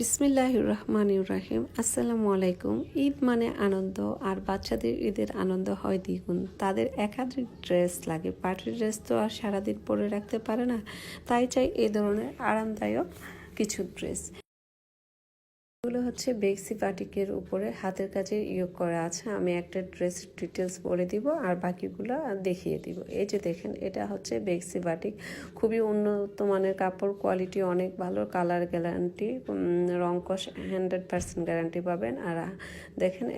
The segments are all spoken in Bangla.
বিসমিল্লাহ রহমান রাহিম। আসসালামু আলাইকুম। ঈদ মানে আনন্দ, আর বাচ্চাদের ঈদের আনন্দ হয় দ্বিগুণ। তাদের একাধিক ড্রেস লাগে। পার্টি ড্রেস তো আর সারাদিন পরে রাখতে পারে না। তাই চাই এই ধরনের আরামদায়ক কিছু ড্রেস। এগুলো হচ্ছে বেক্সি বাটিকের উপরে হাতের কাজে ইয়োগ করা আছে। আমি একটা ড্রেস ডিটেলস বলে দিব আর বাকিগুলো দেখিয়ে দিব। এই যে দেখেন, এটা হচ্ছে বেক্সি বাটিক। খুবই উন্নত মানের কাপড়, কোয়ালিটি অনেক ভালো, কালার গ্যারান্টি রং কষ হান্ড্রেড পার্সেন্ট গ্যারান্টি পাবেন। আর, দেখেন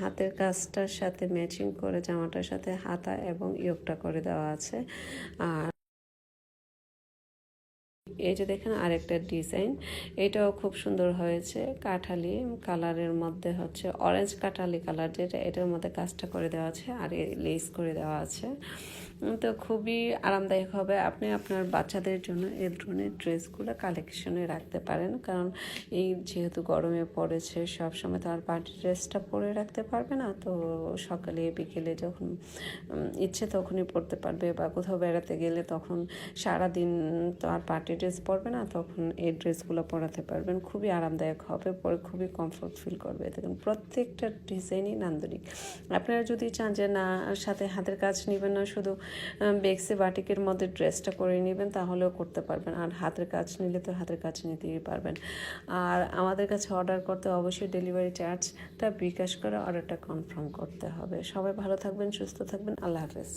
হাতের কাজটার সাথে ম্যাচিং করে জামাটার সাথে হাতা এবং ইয়োগটা করে দেওয়া আছে। আর এই যে দেখেন আরেকটা ডিজাইন। এটাও খুব সুন্দর হয়েছে। কাঠালি কালারের মধ্যে হচ্ছে অরেঞ্জ কাঠালি কালার, যেটা এটার মধ্যে কাজটা করে দেওয়া আছে আর লেস করে দেওয়া আছে। তো খুবই আরামদায়ক হবে। আপনি আপনার বাচ্চাদের জন্য এ ধরনের ড্রেসগুলো কালেকশনে রাখতে পারেন। কারণ এই যেহেতু গরমে পড়েছে সব সময় তো আর পার্টি ড্রেসটা পরে রাখতে পারবে না। তো সকালে, বিকেলে যখন ইচ্ছে তখনই পরতে পারবে বা কোথাও বেড়াতে গেলে তখন সারা দিন তো আর পার্টি ড্রেস পরবে না, তখন এই ড্রেসগুলো পরাতে পারবেন। খুবই আরামদায়ক হবে, পরে খুবই কমফোর্ট ফিল করবে। দেখুন, প্রত্যেকটা ডিজাইনই নান্দনিক। আপনারা যদি চান যে, না, সাথে হাতের কাজ নেবেন না, শুধু বেক্সে বাটিকের মধ্যে ড্রেসটা করে নেবেন, তাহলেও করতে পারবেন। আর হাতের কাজ নিলে তো হাতের কাজ নিতেই পারবেন। আর আমাদের কাছে অর্ডার করতে অবশ্যই ডেলিভারি চার্জটা বিকাশ করে অর্ডারটা কনফার্ম করতে হবে। সবাই ভালো থাকবেন, সুস্থ থাকবেন। আল্লাহ হাফেজ।